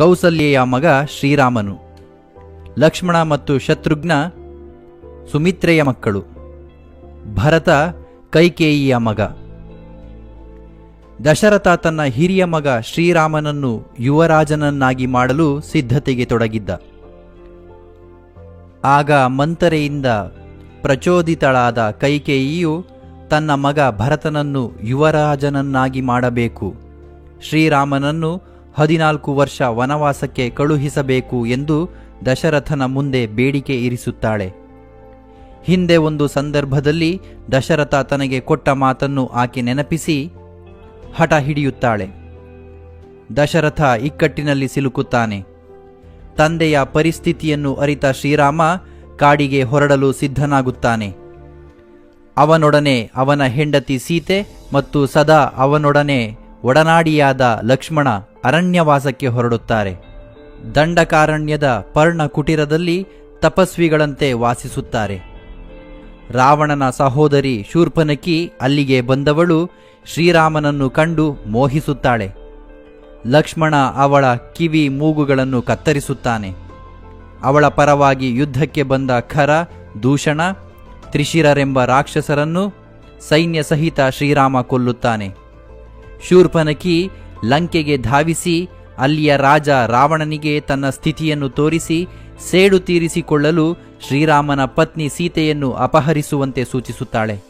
ಕೌಸಲ್ಯೆಯ ಮಗ ಶ್ರೀರಾಮನು. ಲಕ್ಷ್ಮಣ ಮತ್ತು ಶತ್ರುಘ್ನ ಸುಮಿತ್ರೆಯ ಮಕ್ಕಳು. ಭರತ ಕೈಕೇಯಿಯ ಮಗ. ದಶರಥ ತನ್ನ ಹಿರಿಯ ಮಗ ಶ್ರೀರಾಮನನ್ನು ಯುವರಾಜನನ್ನಾಗಿ ಮಾಡಲು ಸಿದ್ಧತೆಗೆ ತೊಡಗಿದ್ದ. ಆಗ ಮಂತರೆಯಿಂದ ಪ್ರಚೋದಿತಳಾದ ಕೈಕೇಯಿಯು ತನ್ನ ಮಗ ಭರತನನ್ನು ಯುವರಾಜನನ್ನಾಗಿ ಮಾಡಬೇಕು. ಶ್ರೀರಾಮನನ್ನು ಹದಿನಾಲ್ಕು ವರ್ಷ ವನವಾಸಕ್ಕೆ ಕಳುಹಿಸಬೇಕು ಎಂದು ದಶರಥನ ಮುಂದೆ ಬೇಡಿಕೆ ಇರಿಸುತ್ತಾಳೆ. ಹಿಂದೆ ಒಂದು ಸಂದರ್ಭದಲ್ಲಿ ದಶರಥ ತನಗೆ ಕೊಟ್ಟ ಮಾತನ್ನು ಆಕೆ ನೆನಪಿಸಿ ಹಠ ಹಿಡಿಯುತ್ತಾಳೆ. ದಶರಥ ಇಕ್ಕಟ್ಟಿನಲ್ಲಿ ಸಿಲುಕುತ್ತಾನೆ. ತಂದೆಯ ಪರಿಸ್ಥಿತಿಯನ್ನು ಅರಿತ ಶ್ರೀರಾಮ ಕಾಡಿಗೆ ಹೊರಡಲು ಸಿದ್ಧನಾಗುತ್ತಾನೆ. ಅವನೊಡನೆ ಅವನ ಹೆಂಡತಿ ಸೀತೆ ಮತ್ತು ಸದಾ ಅವನೊಡನೆ ಒಡನಾಡಿಯಾದ ಲಕ್ಷ್ಮಣ ಅರಣ್ಯವಾಸಕ್ಕೆ ಹೊರಡುತ್ತಾರೆ. ದಂಡಕಾರಣ್ಯದ ಪರ್ಣ ಕುಟೀರದಲ್ಲಿ ತಪಸ್ವಿಗಳಂತೆ ವಾಸಿಸುತ್ತಾರೆ. ರಾವಣನ ಸಹೋದರಿ ಶೂರ್ಪನಕಿ ಅಲ್ಲಿಗೆ ಬಂದವಳು ಶ್ರೀರಾಮನನ್ನು ಕಂಡು ಮೋಹಿಸುತ್ತಾಳೆ. ಲಕ್ಷ್ಮಣ ಅವಳ ಕಿವಿ ಮೂಗುಗಳನ್ನು ಕತ್ತರಿಸುತ್ತಾನೆ. ಅವಳ ಪರವಾಗಿ ಯುದ್ಧಕ್ಕೆ ಬಂದ ಖರ, ದೂಷಣ, ತ್ರಿಶಿರರೆಂಬ ರಾಕ್ಷಸರನ್ನು ಸೈನ್ಯ ಸಹಿತ ಶ್ರೀರಾಮ ಕೊಲ್ಲುತ್ತಾನೆ. ಶೂರ್ಪನಕಿ ಲಂಕೆಗೆ ಧಾವಿಸಿ, ಅಲ್ಲಿಯ ರಾಜ ರಾವಣನಿಗೆ ತನ್ನ ಸ್ಥಿತಿಯನ್ನು ತೋರಿಸಿ, ಸೇಡು ತೀರಿಸಿಕೊಳ್ಳಲು ಶ್ರೀರಾಮನ ಪತ್ನಿ ಸೀತೆಯನ್ನು ಅಪಹರಿಸುವಂತೆ ಸೂಚಿಸುತ್ತಾಳೆ.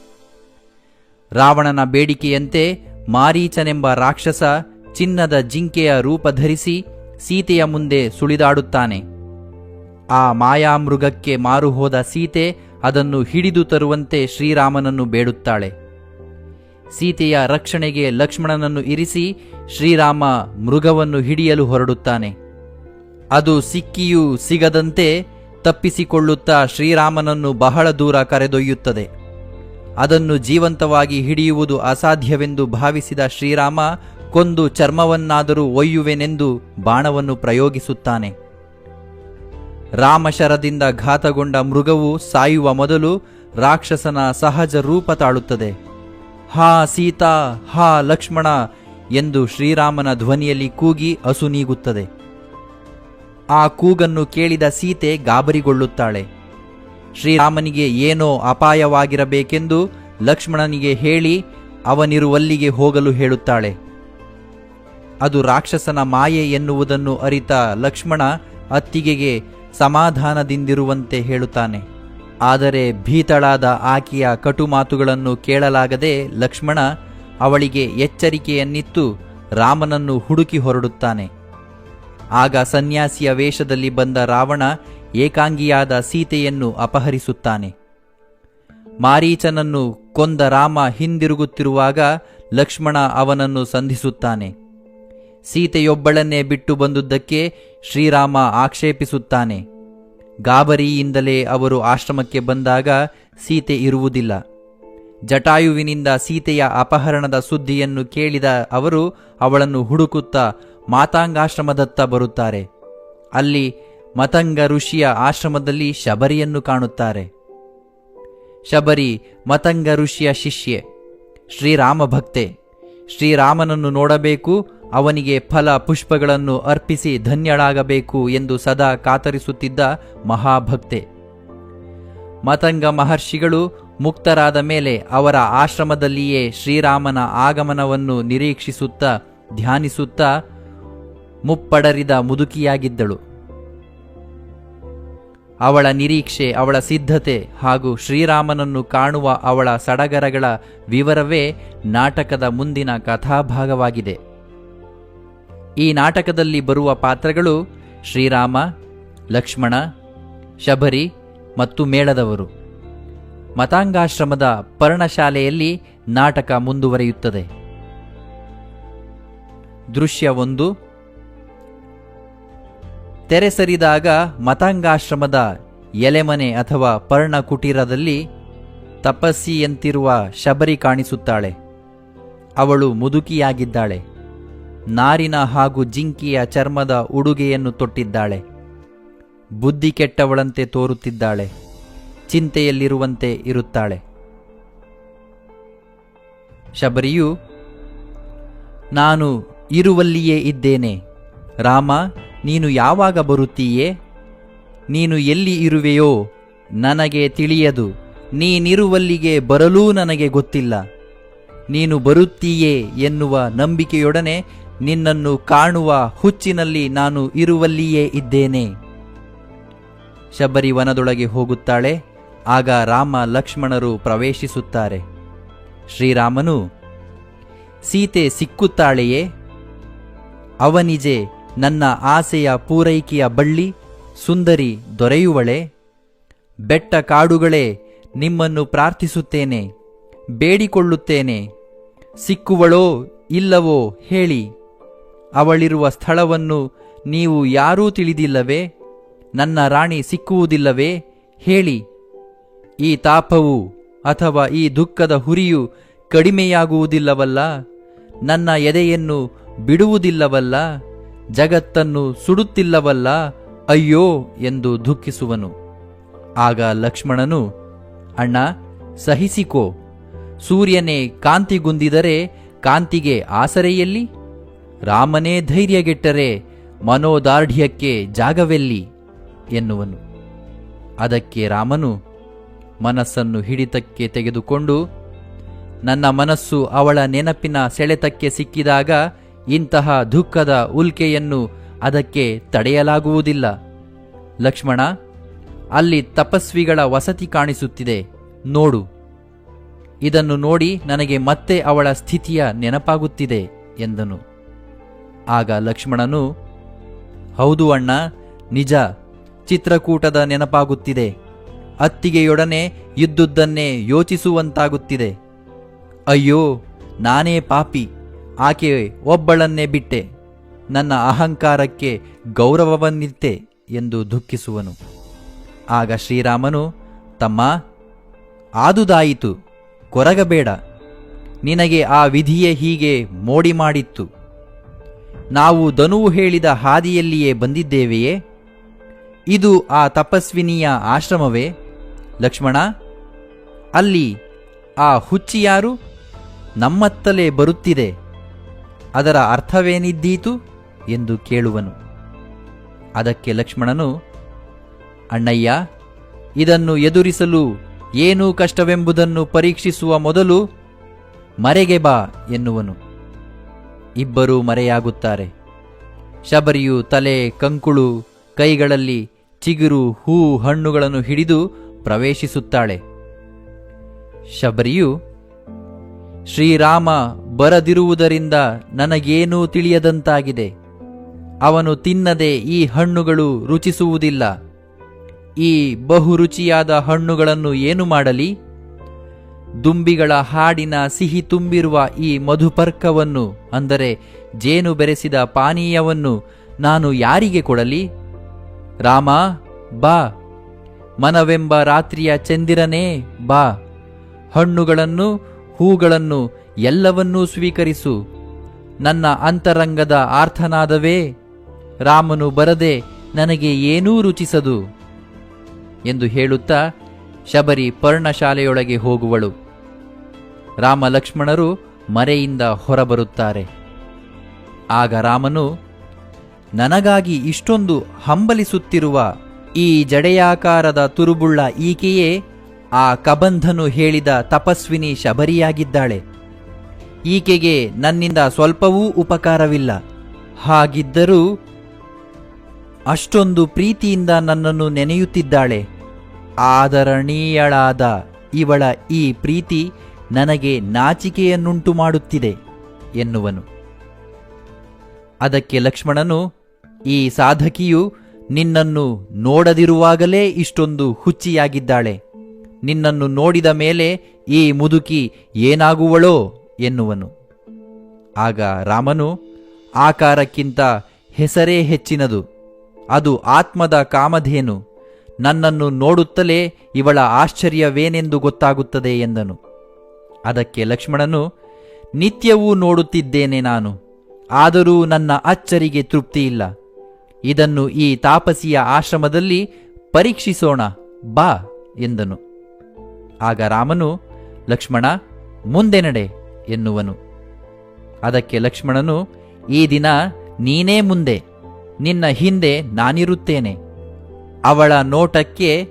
ರಾವಣನ ಬೇಡಿಕೆಯಂತೆ ಮಾರೀಚನೆಂಬ ರಾಕ್ಷಸ ಚಿನ್ನದ ಜಿಂಕೆಯ ರೂಪ ಧರಿಸಿ ಸೀತೆಯ ಮುಂದೆ ಸುಳಿದಾಡುತ್ತಾನೆ. ಆ ಮಾಯಾಮೃಗಕ್ಕೆ ಮಾರುಹೋದ ಸೀತೆ ಅದನ್ನು ಹಿಡಿದು ತರುವಂತೆ ಶ್ರೀರಾಮನನ್ನು ಬೇಡುತ್ತಾಳೆ. ಸೀತೆಯ ರಕ್ಷಣೆಗೆ ಲಕ್ಷ್ಮಣನನ್ನು ಇರಿಸಿ ಶ್ರೀರಾಮ ಮೃಗವನ್ನು ಹಿಡಿಯಲು ಹೊರಡುತ್ತಾನೆ. ಅದು ಸಿಕ್ಕಿಯೂ ಸಿಗದಂತೆ ತಪ್ಪಿಸಿಕೊಳ್ಳುತ್ತಾ ಶ್ರೀರಾಮನನ್ನು ಬಹಳ ದೂರ ಕರೆದೊಯ್ಯುತ್ತದೆ. ಅದನ್ನು ಜೀವಂತವಾಗಿ ಹಿಡಿಯುವುದು ಅಸಾಧ್ಯವೆಂದು ಭಾವಿಸಿದ ಶ್ರೀರಾಮ ಕೊಂದು ಚರ್ಮವನ್ನಾದರೂ ಒಯ್ಯುವೆನೆಂದು ಬಾಣವನ್ನು ಪ್ರಯೋಗಿಸುತ್ತಾನೆ. ರಾಮಶರದಿಂದ ಘಾತಗೊಂಡ ಮೃಗವು ಸಾಯುವ ಮೊದಲು ರಾಕ್ಷಸನ ಸಹಜ ರೂಪ ತಾಳುತ್ತದೆ. ಹಾ ಸೀತಾ, ಹಾ ಲಕ್ಷ್ಮಣ ಎಂದು ಶ್ರೀರಾಮನ ಧ್ವನಿಯಲ್ಲಿ ಕೂಗಿ ಅಸು ನೀಗುತ್ತದೆ. ಆ ಕೂಗನ್ನು ಕೇಳಿದ ಸೀತೆ ಗಾಬರಿಗೊಳ್ಳುತ್ತಾಳೆ. ಶ್ರೀರಾಮನಿಗೆ ಏನೋ ಅಪಾಯವಾಗಿರಬೇಕೆಂದು ಲಕ್ಷ್ಮಣನಿಗೆ ಹೇಳಿ ಅವನಿರುವಲ್ಲಿಗೆ ಹೋಗಲು ಹೇಳುತ್ತಾಳೆ. ಅದು ರಾಕ್ಷಸನ ಮಾಯೆ ಎನ್ನುವುದನ್ನು ಅರಿತ ಲಕ್ಷ್ಮಣ ಅತ್ತಿಗೆಗೆ ಸಮಾಧಾನದಿಂದಿರುವಂತೆ ಹೇಳುತ್ತಾನೆ. ಆದರೆ ಭೀತಳಾದ ಆಕೆಯ ಕಟು ಮಾತುಗಳನ್ನು ಕೇಳಲಾಗದೆ ಲಕ್ಷ್ಮಣ ಅವಳಿಗೆ ಎಚ್ಚರಿಕೆಯನ್ನಿತ್ತು ರಾಮನನ್ನು ಹುಡುಕಿ ಹೊರಡುತ್ತಾನೆ. ಆಗ ಸನ್ಯಾಸಿಯ ವೇಷದಲ್ಲಿ ಬಂದ ರಾವಣ ಏಕಾಂಗಿಯಾದ ಸೀತೆಯನ್ನು ಅಪಹರಿಸುತ್ತಾನೆ. ಮಾರೀಚನನ್ನು ಕೊಂದ ರಾಮ ಹಿಂದಿರುಗುತ್ತಿರುವಾಗ ಲಕ್ಷ್ಮಣ ಅವನನ್ನು ಸಂಧಿಸುತ್ತಾನೆ. ಸೀತೆಯೊಬ್ಬಳನ್ನೇ ಬಿಟ್ಟು ಬಂದುದಕ್ಕೆ ಶ್ರೀರಾಮ ಆಕ್ಷೇಪಿಸುತ್ತಾನೆ. ಗಾಬರಿಯಿಂದಲೇ ಅವರು ಆಶ್ರಮಕ್ಕೆ ಬಂದಾಗ ಸೀತೆ ಇರುವುದಿಲ್ಲ. ಜಟಾಯುವಿನಿಂದ ಸೀತೆಯ ಅಪಹರಣದ ಸುದ್ದಿಯನ್ನು ಕೇಳಿದ ಅವರು ಅವಳನ್ನು ಹುಡುಕುತ್ತಾ ಮಾತಾಂಗಾಶ್ರಮದತ್ತ ಬರುತ್ತಾರೆ. ಅಲ್ಲಿ ಮತಂಗ ಋಷಿಯ ಆಶ್ರಮದಲ್ಲಿ ಶಬರಿಯನ್ನು ಕಾಣುತ್ತಾರೆ. ಶಬರಿ ಮತಂಗ ಋಷಿಯ ಶಿಷ್ಯೆ ಶ್ರೀರಾಮ ಭಕ್ತೆ ಶ್ರೀರಾಮನನ್ನು ನೋಡಬೇಕು ಅವನಿಗೆ ಫಲ ಪುಷ್ಪಗಳನ್ನು ಅರ್ಪಿಸಿ ಧನ್ಯಳಾಗಬೇಕು ಎಂದು ಸದಾ ಕಾತರಿಸುತ್ತಿದ್ದ ಮಹಾಭಕ್ತೆ. ಮತಂಗ ಮಹರ್ಷಿಗಳು ಮುಕ್ತರಾದ ಮೇಲೆ ಅವರ ಆಶ್ರಮದಲ್ಲಿಯೇ ಶ್ರೀರಾಮನ ಆಗಮನವನ್ನು ನಿರೀಕ್ಷಿಸುತ್ತಾ ಧ್ಯಾನಿಸುತ್ತಾ ಮುಪ್ಪಡರಿದ ಮುದುಕಿಯಾಗಿದ್ದಳು. ಅವಳ ನಿರೀಕ್ಷೆ, ಅವಳ ಸಿದ್ಧತೆ ಹಾಗೂ ಶ್ರೀರಾಮನನ್ನು ಕಾಣುವ ಅವಳ ಸಡಗರಗಳ ವಿವರವೇ ನಾಟಕದ ಮುಂದಿನ ಕಥಾಭಾಗವಾಗಿದೆ. ಈ ನಾಟಕದಲ್ಲಿ ಬರುವ ಪಾತ್ರಗಳು ಶ್ರೀರಾಮ, ಲಕ್ಷ್ಮಣ, ಶಬರಿ ಮತ್ತು ಮೇಳದವರು. ಮತಾಂಗಾಶ್ರಮದ ಪರ್ಣಶಾಲೆಯಲ್ಲಿ ನಾಟಕ ಮುಂದುವರಿಯುತ್ತದೆ. ದೃಶ್ಯ ಒಂದು. ತೆರೆ ಸರಿದಾಗ ಮತಾಂಗಾಶ್ರಮದ ಎಲೆಮನೆ ಅಥವಾ ಪರ್ಣ ಕುಟೀರದಲ್ಲಿ ತಪಸ್ಸಿಯಂತಿರುವ ಶಬರಿ ಕಾಣಿಸುತ್ತಾಳೆ. ಅವಳು ಮುದುಕಿಯಾಗಿದ್ದಾಳೆ. ನಾರಿನ ಹಾಗೂ ಜಿಂಕಿಯ ಚರ್ಮದ ಉಡುಗೆಯನ್ನು ತೊಟ್ಟಿದ್ದಾಳೆ. ಬುದ್ಧಿ ಕೆಟ್ಟವಳಂತೆ ತೋರುತ್ತಿದ್ದಾಳೆ. ಚಿಂತೆಯಲ್ಲಿರುವಂತೆ ಇರುತ್ತಾಳೆ. ಶಬರಿಯು, ನಾನು ಇರುವಲ್ಲಿಯೇ ಇದ್ದೇನೆ. ರಾಮ, ನೀನು ಯಾವಾಗ ಬರುತ್ತೀಯೇ? ನೀನು ಎಲ್ಲಿ ಇರುವೆಯೋ ನನಗೆ ತಿಳಿಯದು. ನೀನಿರುವಲ್ಲಿಗೆ ಬರಲೂ ನನಗೆ ಗೊತ್ತಿಲ್ಲ. ನೀನು ಬರುತ್ತೀಯೇ ಎನ್ನುವ ನಂಬಿಕೆಯೊಡನೆ ನಿನ್ನನ್ನು ಕಾಣುವ ಹುಚ್ಚಿನಲ್ಲಿ ನಾನು ಇರುವಲ್ಲಿಯೇ ಇದ್ದೇನೆ. ಶಬರಿ ವನದೊಳಗೆ ಹೋಗುತ್ತಾಳೆ, ಆಗ ರಾಮ ಲಕ್ಷ್ಮಣರು ಪ್ರವೇಶಿಸುತ್ತಾರೆ. ಶ್ರೀರಾಮನು, ಸೀತೆ ಸಿಕ್ಕುತ್ತಾಳೆಯೇ? ಅವನಿಜೆ ನನ್ನ ಆಸೆಯ ಪೂರೈಕೆಯ ಬಳ್ಳಿ, ಸುಂದರಿ ದೊರೆಯುವಳೆ? ಬೆಟ್ಟ ಕಾಡುಗಳೇ, ನಿಮ್ಮನ್ನು ಪ್ರಾರ್ಥಿಸುತ್ತೇನೆ, ಬೇಡಿಕೊಳ್ಳುತ್ತೇನೆ. ಸಿಕ್ಕುವಳೋ ಇಲ್ಲವೋ ಹೇಳಿ. ಅವಳಿರುವ ಸ್ಥಳವನ್ನು ನೀವು ಯಾರೂ ತಿಳಿದಿಲ್ಲವೇ? ನನ್ನ ರಾಣಿ ಸಿಕ್ಕುವುದಿಲ್ಲವೇ? ಹೇಳಿ. ಈ ತಾಪವು ಅಥವಾ ಈ ದುಃಖದ ಹುರಿಯು ಕಡಿಮೆಯಾಗುವುದಿಲ್ಲವಲ್ಲ? ನನ್ನ ಎದೆಯನ್ನು ಬಿಡುವುದಿಲ್ಲವಲ್ಲ? ಜಗತ್ತನ್ನು ಸುಡುತ್ತಿಲ್ಲವಲ್ಲ? ಅಯ್ಯೋ ಎಂದು ದುಃಖಿಸುವನು. ಆಗ ಲಕ್ಷ್ಮಣನು, ಅಣ್ಣ, ಸಹಿಸಿಕೋ. ಸೂರ್ಯನೇ ಕಾಂತಿಗುಂದಿದರೆ ಕಾಂತಿಗೆ ಆಸರೆಯಲ್ಲಿ? ರಾಮನೇ ಧೈರ್ಯಗೆಟ್ಟರೆ ಮನೋದಾರ್ಢ್ಯಕ್ಕೆ ಜಾಗವೆಲ್ಲಿ ಎನ್ನುವನು. ಅದಕ್ಕೆ ರಾಮನು ಮನಸ್ಸನ್ನು ಹಿಡಿತಕ್ಕೆ ತೆಗೆದುಕೊಂಡು, ನನ್ನ ಮನಸ್ಸು ಅವಳ ನೆನಪಿನ ಸೆಳೆತಕ್ಕೆ ಸಿಕ್ಕಿದಾಗ ಇಂತಹ ದುಃಖದ ಉಲ್ಕೆಯನ್ನು ಅದಕ್ಕೆ ತಡೆಯಲಾಗುವುದಿಲ್ಲ. ಲಕ್ಷ್ಮಣ, ಅಲ್ಲಿ ತಪಸ್ವಿಗಳ ವಸತಿ ಕಾಣಿಸುತ್ತಿದೆ, ನೋಡು. ಇದನ್ನು ನೋಡಿ ನನಗೆ ಮತ್ತೆ ಅವಳ ಸ್ಥಿತಿಯ ನೆನಪಾಗುತ್ತಿದೆ ಎಂದನು. ಆಗ ಲಕ್ಷ್ಮಣನು, ಹೌದು ಅಣ್ಣ, ನಿಜ, ಚಿತ್ರಕೂಟದ ನೆನಪಾಗುತ್ತಿದೆ. ಅತ್ತಿಗೆಯೊಡನೆ ಇದ್ದುದನ್ನೇ ಯೋಚಿಸುವಂತಾಗುತ್ತಿದೆ. ಅಯ್ಯೋ, ನಾನೇ ಪಾಪಿ, ಆಕೆ ಒಬ್ಬಳನ್ನೇ ಬಿಟ್ಟೆ. ನನ್ನ ಅಹಂಕಾರಕ್ಕೆ ಗೌರವವನ್ನಿತ್ತೆ, ಎಂದು ದುಃಖಿಸುವನು. ಆಗ ಶ್ರೀರಾಮನು, ತಮ್ಮ, ಆದುದಾಯಿತು, ಕೊರಗಬೇಡ. ನಿನಗೆ ಆ ವಿಧಿಯೇ ಹೀಗೆ ಮೋಡಿ ಮಾಡಿತ್ತು ನಾವು ಧನುವು ಹೇಳಿದ ಹಾದಿಯಲ್ಲಿಯೇ ಬಂದಿದ್ದೇವೆಯೇ? ಇದು ಆ ತಪಸ್ವಿನಿಯ ಆಶ್ರಮವೇ? ಲಕ್ಷ್ಮಣ, ಅಲ್ಲಿ ಆ ಹುಚ್ಚಿ ಯಾರು? ನಮ್ಮತ್ತಲೇ ಬರುತ್ತಿದೆ. ಅದರ ಅರ್ಥವೇನಿದ್ದೀತು? ಎಂದು ಕೇಳುವನು. ಅದಕ್ಕೆ ಲಕ್ಷ್ಮಣನು, ಅಣ್ಣಯ್ಯ, ಇದನ್ನು ಎದುರಿಸಲು ಏನೂ ಕಷ್ಟವೆಂಬುದನ್ನು ಪರೀಕ್ಷಿಸುವ ಮೊದಲು ಮರೆಗೆ ಬಾ ಎನ್ನುವನು. ಇಬ್ಬರೂ ಮರೆಯಾಗುತ್ತಾರೆ. ಶಬರಿಯು ತಲೆ, ಕಂಕುಳು, ಕೈಗಳಲ್ಲಿ ಚಿಗುರು, ಹೂ, ಹಣ್ಣುಗಳನ್ನು ಹಿಡಿದು ಪ್ರವೇಶಿಸುತ್ತಾಳೆ. ಶಬರಿಯು, ಶ್ರೀರಾಮ ಬರದಿರುವುದರಿಂದ ನನಗೇನೂ ತಿಳಿಯದಂತಾಗಿದೆ. ಅವನು ತಿನ್ನದೆ ಈ ಹಣ್ಣುಗಳು ರುಚಿಸುವುದಿಲ್ಲ. ಈ ಬಹು ರುಚಿಯಾದ ಹಣ್ಣುಗಳನ್ನು ಏನು ಮಾಡಲಿ? ದುಂಬಿಗಳ ಹಾಡಿನ ಸಿಹಿ ತುಂಬಿರುವ ಈ ಮಧುಪರ್ಕವನ್ನು, ಅಂದರೆ ಜೇನು ಬೆರೆಸಿದ ಪಾನೀಯವನ್ನು ನಾನು ಯಾರಿಗೆ ಕೊಡಲಿ? ರಾಮ, ಬಾ. ಮನವೆಂಬ ರಾತ್ರಿಯ ಚಂದಿರನೇ, ಬಾ. ಹಣ್ಣುಗಳನ್ನು, ಹೂಗಳನ್ನು ಎಲ್ಲವನ್ನೂ ಸ್ವೀಕರಿಸು. ನನ್ನ ಅಂತರಂಗದ ಆರ್ಥನಾದವೇ, ರಾಮನು ಬರದೆ ನನಗೆ ಏನೂ ರುಚಿಸದು ಎಂದು ಹೇಳುತ್ತಾ ಶಬರಿ ಪರ್ಣಶಾಲೆಯೊಳಗೆ ಹೋಗುವಳು. ರಾಮ ಲಕ್ಷ್ಮಣರು ಮರೆಯಿಂದ ಹೊರಬರುತ್ತಾರೆ. ಆಗ ರಾಮನು, ನನಗಾಗಿ ಇಷ್ಟೊಂದು ಹಂಬಲಿಸುತ್ತಿರುವ ಈ ಜಡೆಯಾಕಾರದ ತುರುಬುಳ್ಳ ಈಕೆಯೇ ಆ ಕಬಂಧನು ಹೇಳಿದ ತಪಸ್ವಿನಿ ಶಬರಿಯಾಗಿದ್ದಾಳೆ. ಈಕೆಗೆ ನನ್ನಿಂದ ಸ್ವಲ್ಪವೂ ಉಪಕಾರವಿಲ್ಲ. ಹಾಗಿದ್ದರೂ ಅಷ್ಟೊಂದು ಪ್ರೀತಿಯಿಂದ ನನ್ನನ್ನು ನೆನೆಯುತ್ತಿದ್ದಾಳೆ. ಆದರಣೀಯಳಾದ ಇವಳ ಈ ಪ್ರೀತಿ ನನಗೆ ನಾಚಿಕೆಯನ್ನುಂಟು ಮಾಡುತ್ತಿದೆ ಎನ್ನುವನು. ಅದಕ್ಕೆ ಲಕ್ಷ್ಮಣನು, ಈ ಸಾಧಕಿಯು ನಿನ್ನನ್ನು ನೋಡದಿರುವಾಗಲೇ ಇಷ್ಟೊಂದು ಹುಚ್ಚಿಯಾಗಿದ್ದಾಳೆ. ನಿನ್ನನ್ನು ನೋಡಿದ ಮೇಲೆ ಈ ಮುದುಕಿ ಏನಾಗುವಳೋ ಎನ್ನುವನು. ಆಗ ರಾಮನು, ಆಕಾರಕ್ಕಿಂತ ಹೆಸರೇ ಹೆಚ್ಚಿನದು, ಅದು ಆತ್ಮದ ಕಾಮಧೇನು. ನನ್ನನ್ನು ನೋಡುತ್ತಲೇ ಇವಳ ಆಶ್ಚರ್ಯವೇನೆಂದು ಗೊತ್ತಾಗುತ್ತದೆ ಎಂದನು. ಅದಕ್ಕೆ ಲಕ್ಷ್ಮಣನು, ನಿತ್ಯವೂ ನೋಡುತ್ತಿದ್ದೇನೆ ನಾನು, ಆದರೂ ನನ್ನ ಅಚ್ಚರಿಗೆ ತೃಪ್ತಿಯಿಲ್ಲ. ಇದನ್ನು ಈ ತಾಪಸಿಯ ಆಶ್ರಮದಲ್ಲಿ ಪರೀಕ್ಷಿಸೋಣ, ಬಾ ಎಂದನು. ಆಗ ರಾಮನು, ಲಕ್ಷ್ಮಣ, ಮುಂದೆ ನಡೆ ಎನ್ನುವನು. ಅದಕ್ಕೆ ಲಕ್ಷ್ಮಣನು, ಈ ದಿನ ನೀನೇ ಮುಂದೆ, ನಿನ್ನ ಹಿಂದೆ ನಾನಿರುತ್ತೇನೆ. ಅವಳ ನೋಟಕ್ಕೆ,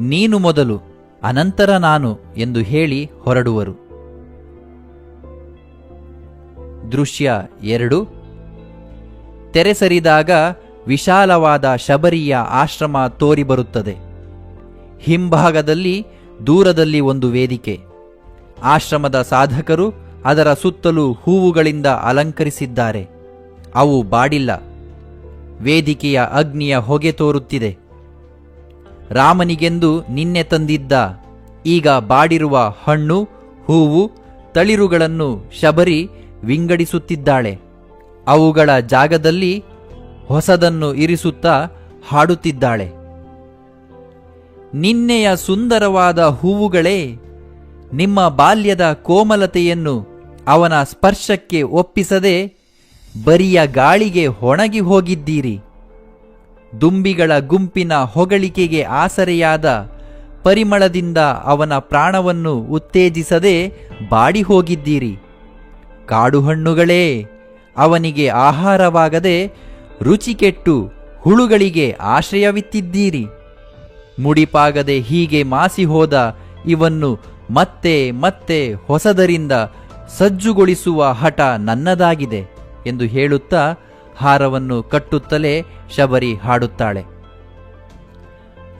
ನೀನು ಮೊದಲು, ಅನಂತರ ನಾನು ಎಂದು ಹೇಳಿ ಹೊರಡುವರು. ದೃಶ್ಯ ಎರಡು. ತೆರೆಸರಿದಾಗ ವಿಶಾಲವಾದ ಶಬರಿಯ ಆಶ್ರಮ ತೋರಿಬರುತ್ತದೆ ಹಿಂಭಾಗದಲ್ಲಿ, ದೂರದಲ್ಲಿ ಒಂದು ವೇದಿಕೆ. ಆಶ್ರಮದ ಸಾಧಕರು ಅದರ ಸುತ್ತಲೂ ಹೂವುಗಳಿಂದ ಅಲಂಕರಿಸಿದ್ದಾರೆ. ಅವು ಬಾಡಿಲ್ಲ. ವೇದಿಕೆಯ ಅಗ್ನಿಯ ಹೊಗೆ ತೋರುತ್ತಿದೆ. ರಾಮನಿಗೆಂದು ನಿನ್ನೆ ತಂದಿದ್ದ. ಈಗ ಬಾಡಿರುವ ಹಣ್ಣು, ಹೂವು, ತಳಿರುಗಳನ್ನು ಶಬರಿ ವಿಂಗಡಿಸುತ್ತಿದ್ದಾಳೆ. ಅವುಗಳ ಜಾಗದಲ್ಲಿ ಹೊಸದನ್ನು ಇರಿಸುತ್ತಾ ಹಾಡುತ್ತಿದ್ದಾಳೆ. ನಿನ್ನೆಯ ಸುಂದರವಾದ ಹೂವುಗಳೇ, ನಿಮ್ಮ ಬಾಲ್ಯದ ಕೋಮಲತೆಯನ್ನು ಅವನ ಸ್ಪರ್ಶಕ್ಕೆ ಒಪ್ಪಿಸದೆ ಬರಿಯ ಗಾಳಿಗೆ ಹೊಣಗಿ ಹೋಗಿದ್ದೀರಿ. ದುಂಬಿಗಳ ಗುಂಪಿನ ಹೊಗಳಿಕೆಗೆ ಆಸರೆಯಾದ ಪರಿಮಳದಿಂದ ಅವನ ಪ್ರಾಣವನ್ನು ಉತ್ತೇಜಿಸದೆ ಬಾಡಿ ಹೋಗಿದ್ದೀರಿ ಕಾಡುಹಣ್ಣುಗಳೇ, ಅವನಿಗೆ ಆಹಾರವಾಗದೆ ರುಚಿಕೆಟ್ಟು ಹುಳುಗಳಿಗೆ ಆಶ್ರಯವಿತ್ತಿದ್ದೀರಿ. ಮುಡಿಪಾಗದೆ ಹೀಗೆ ಮಾಸಿ ಹೋದ ಇವನ್ನು ಮತ್ತೆ ಮತ್ತೆ ಹೊಸದರಿಂದ ಸಜ್ಜುಗೊಳಿಸುವ ಹಠ ನನ್ನದಾಗಿದೆ ಎಂದು ಹೇಳುತ್ತಾ ಹಾರವನ್ನು ಕಟ್ಟುತ್ತಲೇ ಶಬರಿ ಹಾಡುತ್ತಾಳೆ.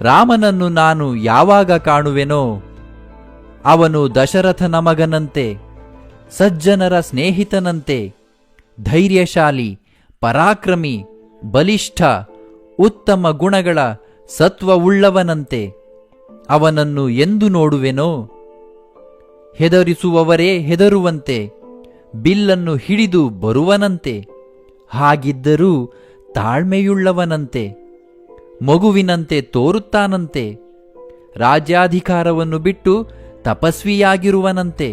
ರಾಮನನ್ನು ನಾನು ಯಾವಾಗ ಕಾಣುವೆನೋ, ಅವನು ದಶರಥನ ಮಗನಂತೆ ಸಜ್ಜನರ ಸ್ನೇಹಿತನಂತೆ, ಧೈರ್ಯಶಾಲಿ, ಪರಾಕ್ರಮಿ, ಬಲಿಷ್ಠ, ಉತ್ತಮ ಗುಣಗಳ ಸತ್ವವುಳ್ಳವನಂತೆ, ಅವನನ್ನು ಎಂದು ನೋಡುವೆನೋ? ಹೆದರಿಸುವವರೇ ಹೆದರುವಂತೆ, ಬಿಲ್ಲನ್ನು ಹಿಡಿದು ಬರುವನಂತೆ. ಹಾಗಿದ್ದರೂ ತಾಳ್ಮೆಯುಳ್ಳವನಂತೆ, ಮಗುವಿನಂತೆ ತೋರುತ್ತಾನಂತೆ, ರಾಜ್ಯಾಧಿಕಾರವನ್ನು ಬಿಟ್ಟು ತಪಸ್ವಿಯಾಗಿರುವನಂತೆ,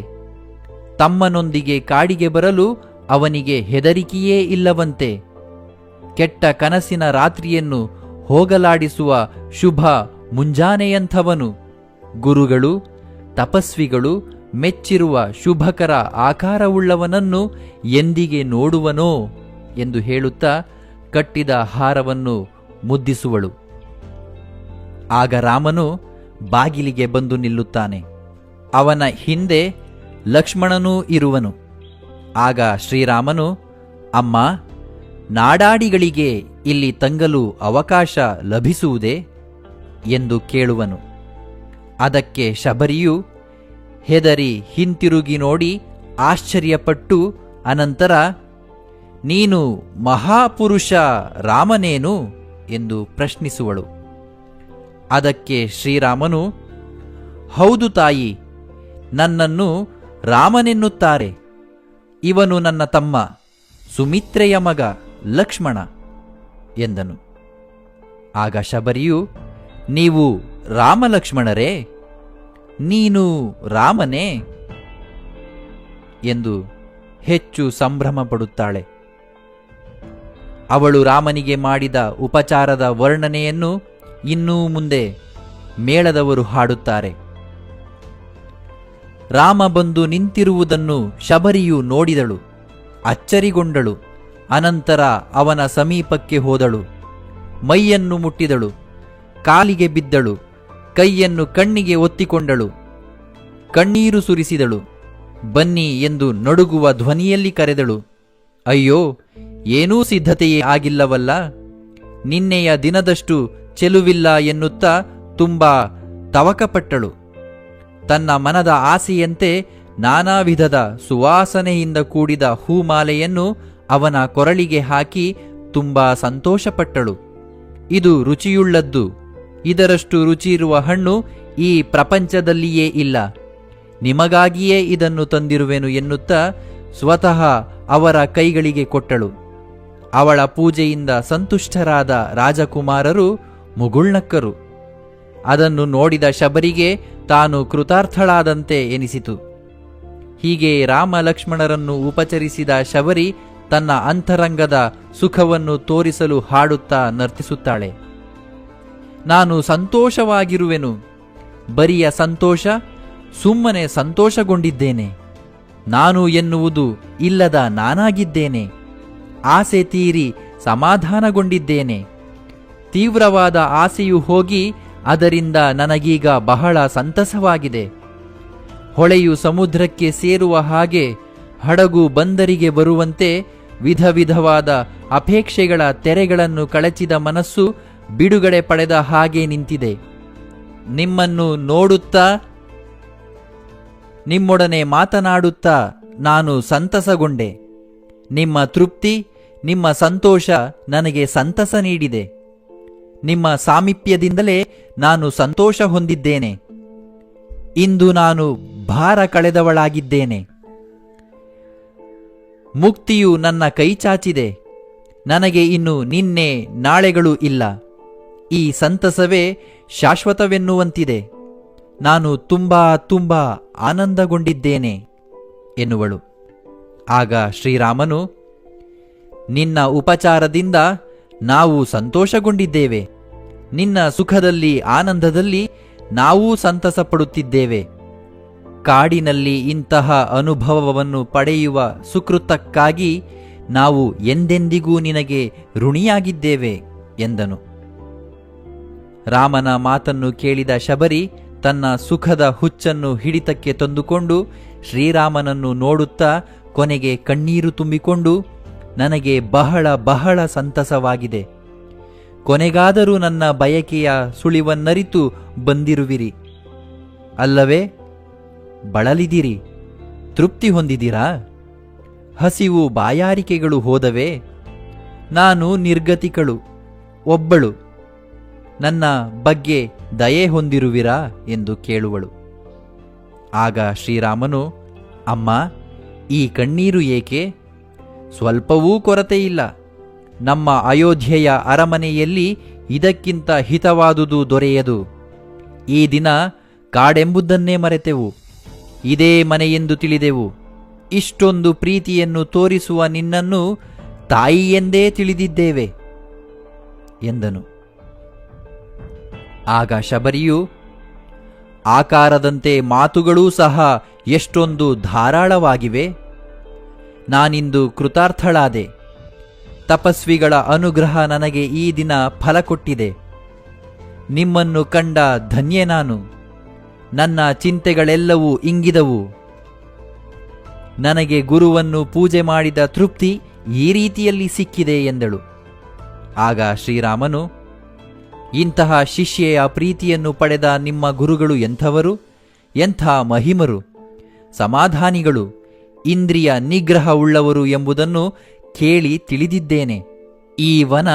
ತಮ್ಮನೊಂದಿಗೆ ಕಾಡಿಗೆ ಬರಲು ಅವನಿಗೆ ಹೆದರಿಕೆಯೇ ಇಲ್ಲವಂತೆ, ಕೆಟ್ಟ ಕನಸಿನ ರಾತ್ರಿಯನ್ನು ಹೋಗಲಾಡಿಸುವ ಶುಭ ಮುಂಜಾನೆಯಂಥವನು. ಗುರುಗಳು, ತಪಸ್ವಿಗಳು ಮೆಚ್ಚಿರುವ ಶುಭಕರ ಆಕಾರವುಳ್ಳವನನ್ನು ಎಂದಿಗೆ ನೋಡುವನೋ? ಎಂದು ಹೇಳುತ್ತಾ ಕಟ್ಟಿದ ಹಾರವನ್ನು ಮುದ್ದಿಸುವಳು. ಆಗ ರಾಮನು ಬಾಗಿಲಿಗೆ ಬಂದು ನಿಲ್ಲುತ್ತಾನೆ. ಅವನ ಹಿಂದೆ ಲಕ್ಷ್ಮಣನೂ ಇರುವನು. ಆಗ ಶ್ರೀರಾಮನು, ಅಮ್ಮ, ನಾಡಾಡಿಗಳಿಗೆ ಇಲ್ಲಿ ತಂಗಲು ಅವಕಾಶ ಲಭಿಸುವುದೇ? ಎಂದು ಕೇಳುವನು. ಅದಕ್ಕೆ ಶಬರಿಯು, ಹೆದರಿ ಹಿಂತಿರುಗಿ ನೋಡಿ ಆಶ್ಚರ್ಯಪಟ್ಟು ಅನಂತರ ನೀನು ಮಹಾಪುರುಷ ರಾಮನೇನು ಎಂದು ಪ್ರಶ್ನಿಸುವಳು. ಅದಕ್ಕೆ ಶ್ರೀರಾಮನು, ಹೌದು ತಾಯಿ, ನನ್ನನ್ನು ರಾಮನೆನ್ನುತ್ತಾರೆ. ಇವನು ನನ್ನ ತಮ್ಮ, ಸುಮಿತ್ರೆಯ ಮಗ ಲಕ್ಷ್ಮಣ ಎಂದನು. ಆಗ ಶಬರಿಯು, ನೀವು ರಾಮಲಕ್ಷ್ಮಣರೇ? ನೀನು ರಾಮನೇ? ಎಂದು ಹೆಚ್ಚು ಸಂಭ್ರಮ ಪಡುತ್ತಾಳೆ ಅವಳು ರಾಮನಿಗೆ ಮಾಡಿದ ಉಪಚಾರದ ವರ್ಣನೆಯನ್ನು ಇನ್ನೂ ಮುಂದೆ ಮೇಳದವರು ಹಾಡುತ್ತಾರೆ. ರಾಮ ಬಂದು ನಿಂತಿರುವುದನ್ನು ಶಬರಿಯು ನೋಡಿದಳು. ಅಚ್ಚರಿಗೊಂಡಳು. ಅನಂತರ ಅವನ ಸಮೀಪಕ್ಕೆ ಹೋದಳು. ಮೈಯನ್ನು ಮುಟ್ಟಿದಳು. ಕಾಲಿಗೆ ಬಿದ್ದಳು. ಕೈಯನ್ನು ಕಣ್ಣಿಗೆ ಒತ್ತಿಕೊಂಡಳು. ಕಣ್ಣೀರು ಸುರಿಸಿದಳು. ಬನ್ನಿ ಎಂದು ನಡುಗುವ ಧ್ವನಿಯಲ್ಲಿ ಕರೆದಳು. ಅಯ್ಯೋ ಏನೂ ಸಿದ್ಧತೆಯೇ ಆಗಿಲ್ಲವಲ್ಲ? ನಿನ್ನೆಯ ದಿನದಷ್ಟು ಚೆಲುವಿಲ್ಲ ಎನ್ನುತ್ತಾ ತುಂಬಾ ತವಕಪಟ್ಟಳು. ತನ್ನ ಮನದ ಆಸೆಯಂತೆ ನಾನಾ ವಿಧದ ಸುವಾಸನೆಯಿಂದ ಕೂಡಿದ ಹೂಮಾಲೆಯನ್ನು ಅವನ ಕೊರಳಿಗೆ ಹಾಕಿ ತುಂಬಾ ಸಂತೋಷಪಟ್ಟಳು. ಇದು ರುಚಿಯುಳ್ಳದ್ದು. ಇದರಷ್ಟು ರುಚಿಯಿರುವ ಹಣ್ಣು ಈ ಪ್ರಪಂಚದಲ್ಲಿಯೇ ಇಲ್ಲ. ನಿಮಗಾಗಿಯೇ ಇದನ್ನು ತಂದಿರುವೆನು ಎನ್ನುತ್ತಾ ಸ್ವತಃ ಅವರ ಕೈಗಳಿಗೆ ಕೊಟ್ಟಳು. ಅವಳ ಪೂಜೆಯಿಂದ ಸಂತುಷ್ಟರಾದ ರಾಜಕುಮಾರರು ಮುಗುಳ್ನಕ್ಕರು. ಅದನ್ನು ನೋಡಿದ ಶಬರಿಗೆ ತಾನು ಕೃತಾರ್ಥಳಾದಂತೆ ಎನಿಸಿತು. ಹೀಗೆ ರಾಮ ಲಕ್ಷ್ಮಣರನ್ನು ಉಪಚರಿಸಿದ ಶಬರಿ ತನ್ನ ಅಂತರಂಗದ ಸುಖವನ್ನು ತೋರಿಸಲು ಹಾಡುತ್ತಾ ನರ್ತಿಸುತ್ತಾಳೆ. ನಾನು ಸಂತೋಷವಾಗಿರುವೆನು. ಬರಿಯ ಸಂತೋಷ, ಸುಮ್ಮನೆ ಸಂತೋಷಗೊಂಡಿದ್ದೇನೆ. ನಾನು ಎನ್ನುವುದು ಇಲ್ಲದ ನಾನಾಗಿದ್ದೇನೆ. ಆಸೆ ತೀರಿ ಸಮಾಧಾನಗೊಂಡಿದ್ದೇನೆ. ತೀವ್ರವಾದ ಆಸೆಯು ಹೋಗಿ ಅದರಿಂದ ನನಗೀಗ ಬಹಳ ಸಂತಸವಾಗಿದೆ. ಹೊಳೆಯು ಸಮುದ್ರಕ್ಕೆ ಸೇರುವ ಹಾಗೆ ಹಡಗು ಬಂದರಿಗೆ ಬರುವಂತೆ ವಿಧ ವಿಧವಾದ ಅಪೇಕ್ಷೆಗಳ ತೆರೆಗಳನ್ನು ಕಳಚಿದ ಮನಸ್ಸು ಬಿಡುಗಡೆ ಪಡೆದ ಹಾಗೆ ನಿಂತಿದೆ. ನಿಮ್ಮನ್ನು ನೋಡುತ್ತಾ, ನಿಮ್ಮೊಡನೆ ಮಾತನಾಡುತ್ತಾ ನಾನು ಸಂತಸಗೊಂಡೆ. ನಿಮ್ಮ ತೃಪ್ತಿ, ನಿಮ್ಮ ಸಂತೋಷ ನನಗೆ ಸಂತಸ ನೀಡಿದೆ. ನಿಮ್ಮ ಸಾಮೀಪ್ಯದಿಂದಲೇ ನಾನು ಸಂತೋಷ ಹೊಂದಿದ್ದೇನೆ. ಇಂದು ನಾನು ಭಾರ ಕಳೆದವಳಾಗಿದ್ದೇನೆ. ಮುಕ್ತಿಯು ನನ್ನ ಕೈಚಾಚಿದೆ ನನಗೆ ಇನ್ನು ನಿನ್ನೆ ನಾಳೆಗಳು ಇಲ್ಲ. ಈ ಸಂತಸವೇ ಶಾಶ್ವತವೆನ್ನುವಂತಿದೆ. ನಾನು ತುಂಬಾ ತುಂಬಾ ಆನಂದಗೊಂಡಿದ್ದೇನೆ, ಎನ್ನುವಳು. ಆಗ ಶ್ರೀರಾಮನು, ನಿನ್ನ ಉಪಚಾರದಿಂದ ನಾವು ಸಂತೋಷಗೊಂಡಿದ್ದೇವೆ. ನಿನ್ನ ಸುಖದಲ್ಲಿ, ಆನಂದದಲ್ಲಿ ನಾವೂ ಸಂತಸ ಪಡುತ್ತಿದ್ದೇವೆ ಕಾಡಿನಲ್ಲಿ ಇಂತಹ ಅನುಭವವನ್ನು ಪಡೆಯುವ ಸುಕೃತಕ್ಕಾಗಿ ನಾವು ಎಂದೆಂದಿಗೂ ನಿನಗೆ ಋಣಿಯಾಗಿದ್ದೇವೆ, ಎಂದನು. ರಾಮನ ಮಾತನ್ನು ಕೇಳಿದ ಶಬರಿ ತನ್ನ ಸುಖದ ಹುಚ್ಚನ್ನು ಹಿಡಿತಕ್ಕೆ ತಂದುಕೊಂಡು ಶ್ರೀರಾಮನನ್ನು ನೋಡುತ್ತಾ ಕೊನೆಗೆ ಕಣ್ಣೀರು ತುಂಬಿಕೊಂಡು ನನಗೆ ಬಹಳ ಬಹಳ ಸಂತಸವಾಗಿದೆ. ಕೊನೆಗಾದರೂ ನನ್ನ ಬಯಕೆಯ ಸುಳಿವನ್ನರಿತು ಬಂದಿರುವಿರಿ. ಅಲ್ಲವೇ, ಬಳಲಿದಿರಿ, ತೃಪ್ತಿ ಹೊಂದಿದಿರಾ? ಹಸಿವು ಬಾಯಾರಿಕೆಗಳು ಹೋದವೆ? ನಾನು ನಿರ್ಗತಿಕಳು, ಒಬ್ಬಳು. ನನ್ನ ಬಗ್ಗೆ ದಯೆ ಹೊಂದಿರುವಿರಾ? ಎಂದು ಕೇಳುವಳು. ಆಗ ಶ್ರೀರಾಮನು, ಅಮ್ಮ ಈ ಕಣ್ಣೀರು ಏಕೆ? ಸ್ವಲ್ಪವೂ ಕೊರತೆಯಿಲ್ಲ. ನಮ್ಮ ಅಯೋಧ್ಯೆಯ ಅರಮನೆಯಲ್ಲಿ ಇದಕ್ಕಿಂತ ಹಿತವಾದುದು ದೊರೆಯದು. ಈ ದಿನ ಕಾಡೆಂಬುದನ್ನೇ ಮರೆತೆವು. ಇದೇ ಮನೆಯೆಂದು ತಿಳಿದೆವು. ಇಷ್ಟೊಂದು ಪ್ರೀತಿಯನ್ನು ತೋರಿಸುವ ನಿನ್ನನ್ನು ತಾಯಿಯೆಂದೇ ತಿಳಿದಿದ್ದೇವೆ, ಎಂದನು. ಆಗ ಶಬರಿಯು, ಆಕಾರದಂತೆ ಮಾತುಗಳೂ ಸಹ ಎಷ್ಟೊಂದು ಧಾರಾಳವಾಗಿವೆ. ನಾನಿಂದು ಕೃತಾರ್ಥಳಾದೆ. ತಪಸ್ವಿಗಳ ಅನುಗ್ರಹ ನನಗೆ ಈ ದಿನ ಫಲ ಕೊಟ್ಟಿದೆ. ನಿಮ್ಮನ್ನು ಕಂಡ ಧನ್ಯೆ ನಾನು. ನನ್ನ ಚಿಂತೆಗಳೆಲ್ಲವೂ ಇಂಗಿದವು. ನನಗೆ ಗುರುವನ್ನು ಪೂಜೆ ಮಾಡಿದ ತೃಪ್ತಿ ಈ ರೀತಿಯಲ್ಲಿ ಸಿಕ್ಕಿದೆ ಎಂದಳು. ಆಗ ಶ್ರೀರಾಮನು, ಇಂತಹ ಶಿಷ್ಯೆಯ ಪ್ರೀತಿಯನ್ನು ಪಡೆದ ನಿಮ್ಮ ಗುರುಗಳು ಎಂಥವರು? ಎಂಥ ಮಹಿಮರು? ಸಮಾಧಾನಿಗಳು, ಇಂದ್ರಿಯ ನಿಗ್ರಹವುಳ್ಳವರು ಎಂಬುದನ್ನು ಕೇಳಿ ತಿಳಿದಿದ್ದೇನೆ. ಈ ವನ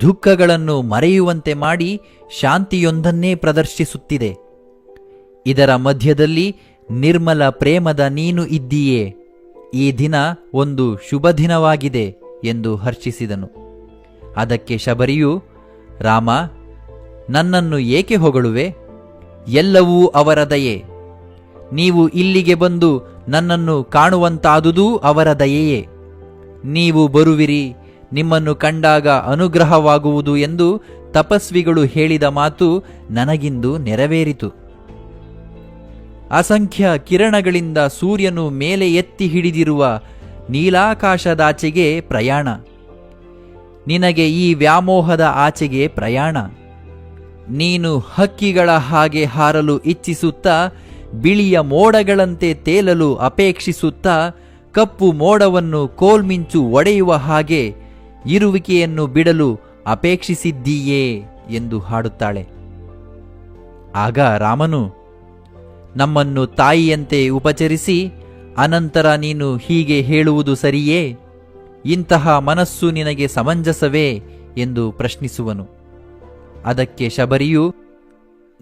ದುಃಖಗಳನ್ನು ಮರೆಯುವಂತೆ ಮಾಡಿ ಶಾಂತಿಯೊಂದನ್ನೇ ಪ್ರದರ್ಶಿಸುತ್ತಿದೆ. ಇದರ ಮಧ್ಯದಲ್ಲಿ ನಿರ್ಮಲ ಪ್ರೇಮದ ನೀನು ಇದ್ದೀಯೇ. ಈ ದಿನ ಒಂದು ಶುಭ ದಿನವಾಗಿದೆ ಎಂದು ಹರ್ಷಿಸಿದನು. ಅದಕ್ಕೆ ಶಬರಿಯು, ರಾಮ, ನನ್ನನ್ನು ಏಕೆ ಹೊಗಳುವೆ? ಎಲ್ಲವೂ ಅವರ ದಯೆ. ನೀವು ಇಲ್ಲಿಗೆ ಬಂದು ನನ್ನನ್ನು ಕಾಣುವಂತಾದುದೂ ಅವರ ದಯೆಯೇ. ನೀವು ಬರುವಿರಿ, ನಿಮ್ಮನ್ನು ಕಂಡಾಗ ಅನುಗ್ರಹವಾಗುವುದು ಎಂದು ತಪಸ್ವಿಗಳು ಹೇಳಿದ ಮಾತು ನನಗಿಂದು ನೆರವೇರಿತು. ಅಸಂಖ್ಯ ಕಿರಣಗಳಿಂದ ಸೂರ್ಯನು ಮೇಲೆ ಎತ್ತಿ ಹಿಡಿದಿರುವ ನೀಲಾಕಾಶದಾಚೆಗೆ ಪ್ರಯಾಣ. ನಿನಗೆ ಈ ವ್ಯಾಮೋಹದ ಆಚೆಗೆ ಪ್ರಯಾಣ. ನೀನು ಹಕ್ಕಿಗಳ ಹಾಗೆ ಹಾರಲು ಇಚ್ಛಿಸುತ್ತಾ ಬಿಳಿಯ ಮೋಡಗಳಂತೆ ತೇಲಲು ಅಪೇಕ್ಷಿಸುತ್ತಾ ಕಪ್ಪು ಮೋಡವನ್ನು ಕೋಲ್ಮಿಂಚು ಒಡೆಯುವ ಹಾಗೆ ಇರುವಿಕೆಯನ್ನು ಬಿಡಲು ಅಪೇಕ್ಷಿಸಿದ್ದೀಯೇ ಎಂದು ಹಾಡುತ್ತಾಳೆ. ಆಗ ರಾಮನು, ನಮ್ಮನ್ನು ತಾಯಿಯಂತೆ ಉಪಚರಿಸಿ, ಅನಂತರ ನೀನು ಹೀಗೆ ಹೇಳುವುದು ಸರಿಯೇ? ಇಂತಹ ಮನಸ್ಸು ನಿನಗೆ ಸಮಂಜಸವೇ? ಎಂದು ಪ್ರಶ್ನಿಸುವನು. ಅದಕ್ಕೆ ಶಬರಿಯು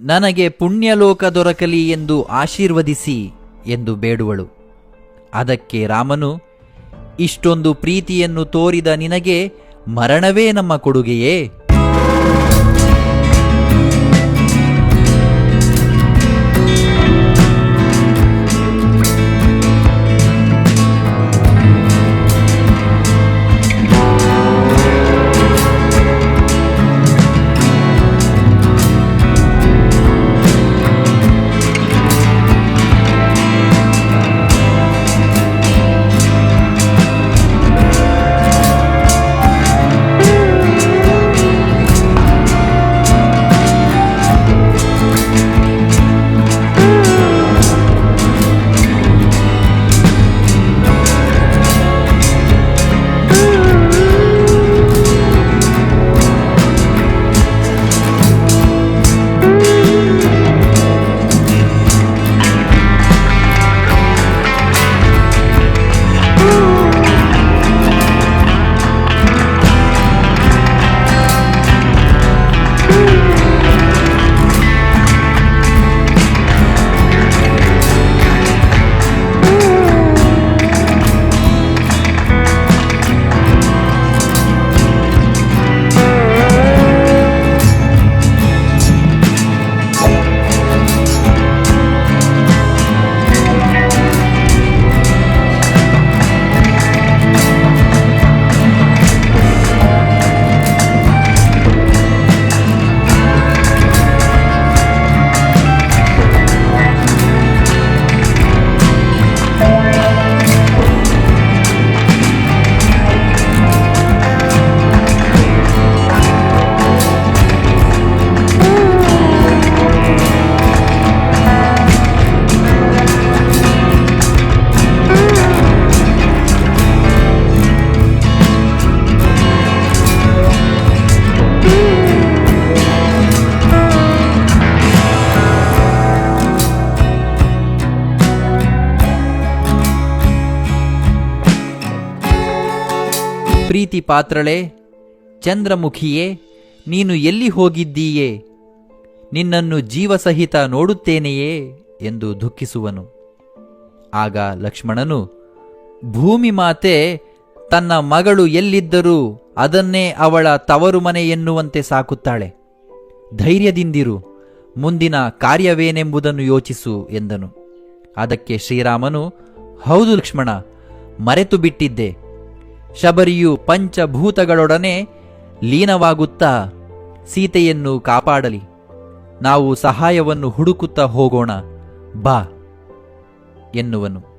ನನಗೆ ಪುಣ್ಯಲೋಕ ದೊರಕಲಿ ಎಂದು ಆಶೀರ್ವದಿಸಿ ಎಂದು ಬೇಡುವಳು. ಅದಕ್ಕೆ ರಾಮನು, ಇಷ್ಟೊಂದು ಪ್ರೀತಿಯನ್ನು ತೋರಿದ ನಿನಗೆ ಮರಣವೇ ನಮ್ಮ ಕೊಡುಗೆಯೇ? ಪ್ರೀತಿ ಪಾತ್ರಳೆ, ಚಂದ್ರಮುಖಿಯೇ, ನೀನು ಎಲ್ಲಿ ಹೋಗಿದ್ದೀಯೇ? ನಿನ್ನನ್ನು ಜೀವಸಹಿತ ನೋಡುತ್ತೇನೆಯೇ? ಎಂದು ದುಃಖಿಸುವನು. ಆಗ ಲಕ್ಷ್ಮಣನು, ಭೂಮಿ ಮಾತೆ, ತನ್ನ ಮಗಳು ಎಲ್ಲಿದ್ದರೂ ಅದನ್ನೇ ಅವಳ ತವರು ಮನೆ ಎನ್ನುವಂತೆ ಸಾಕುತ್ತಾಳೆ. ಧೈರ್ಯದಿಂದಿರು, ಮುಂದಿನ ಕಾರ್ಯವೇನೆಂಬುದನ್ನು ಯೋಚಿಸು ಎಂದನು. ಅದಕ್ಕೆ ಶ್ರೀರಾಮನು, ಹೌದು ಲಕ್ಷ್ಮಣ, ಮರೆತು ಬಿಟ್ಟಿದ್ದೆ. ಶಬರಿಯು ಪಂಚಭೂತಗಳೊಡನೆ ಲೀನವಾಗುತ್ತಾ ಸೀತೆಯನ್ನು ಕಾಪಾಡಲಿ. ನಾವು ಸಹಾಯವನ್ನು ಹುಡುಕುತ್ತಾ ಹೋಗೋಣ. ಬಾ ಎನ್ನುವನು.